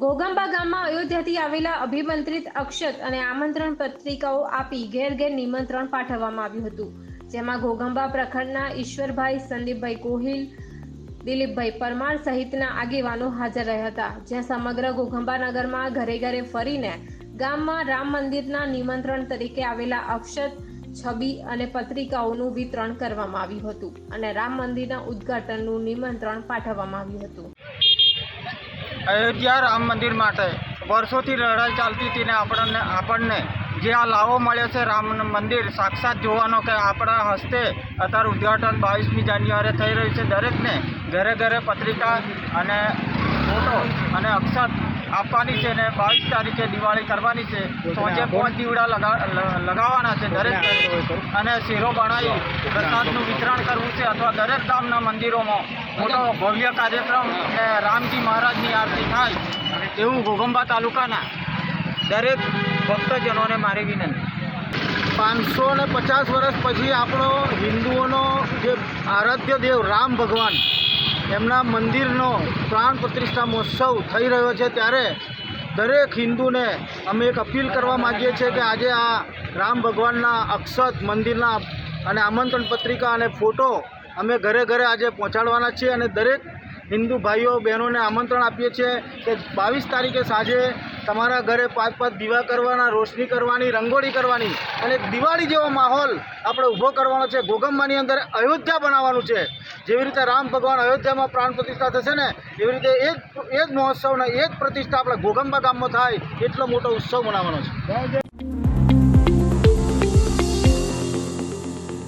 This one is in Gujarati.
વિસ્તારમાં અયોધ્યાથી આવેલા અભિમંત્રિત અક્ષત અને આમંત્રણ પત્રિકાઓ આપી ઘેર ઘેર નિમંત્રણ પાઠવવામાં આવ્યું હતું. જેમાં ગોગંબા પ્રખંડના ઈશ્વરભાઈ, સંદીપભાઈ ગોહિલ, દિલીપભાઈ પરમાર સહિતના આગેવાનો હાજર રહ્યા હતા. જ્યાં સમગ્ર ગોગંબા નગરમાં ઘરે ઘરે ફરીને ગામમાં રામ મંદિરના નિમંત્રણ તરીકે આવેલા અક્ષત, છબી અને પત્રિકાઓનું વિતરણ કરવામાં આવ્યું હતું અને રામ મંદિરના ઉદ્ઘાટનનું નિમંત્રણ પાઠવવામાં આવ્યું હતું. અયોધ્યા રામ મંદિર માટે વર્ષોથી લડાઈ ચાલતી હતી ને આપણને આપણને જે આ લાવો મળ્યો છે રામ મંદિર સાક્ષાત જોવાનો કે આપણા હસ્તે અત્યારે ઉદ્ઘાટન બાવીસમી જાન્યુઆરી થઈ રહ્યું છે. દરેકને ઘરે ઘરે પત્રિકા અને ફોટો અને અક્ષત આપવાની છે ને બાવીસ તારીખે દિવાળી કરવાની છે. સોજે પાંચ દીવડા લગાવવાના છે દરેક અને શેરો બનાવી પ્રસાદનું વિતરણ કરવું છે અથવા દરેક ગામના મંદિરોમાં મોટો ભવ્ય કાર્યક્રમ અને રામજી મહારાજની આરતી થાય એવું ઘોઘંબા તાલુકાના દરેક ભક્તજનોને મારી વિનંતી. પાંચસો ને પચાસ વર્ષ પછી આપણો હિન્દુઓનો જે આરાધ્ય દેવ રામ ભગવાન, એમના મંદિરનો પ્રાણ પ્રતિષ્ઠા મહોત્સવ થઈ રહ્યો છે ત્યારે દરેક હિન્દુને અમે એક અપીલ કરવા માગીએ છીએ કે આજે આ રામ ભગવાનના અક્ષત મંદિરના અને આમંત્રણ પત્રિકા અને ફોટો અમે ઘરે ઘરે આજે પહોંચાડવાના છીએ અને દરેક હિન્દુ ભાઈઓ, બહેનોને આમંત્રણ આપીએ છીએ કે બાવીસ તારીખે સાંજે તમારા ઘરે પાંચ પાંચ દીવા કરવાના, રોશની કરવાની, રંગોળી કરવાની અને દિવાળી જેવો માહોલ આપણે ઊભો કરવાનો છે. ગોગંબાની અંદર અયોધ્યા બનાવવાનું છે. જેવી રીતે રામ ભગવાન અયોધ્યામાં પ્રાણ પ્રતિષ્ઠા થશે ને, એવી રીતે એ જ એ જ મહોત્સવને એ જ પ્રતિષ્ઠા આપણે ગોગંબા ગામમાં થાય, એટલો મોટો ઉત્સવ મનાવવાનો છે.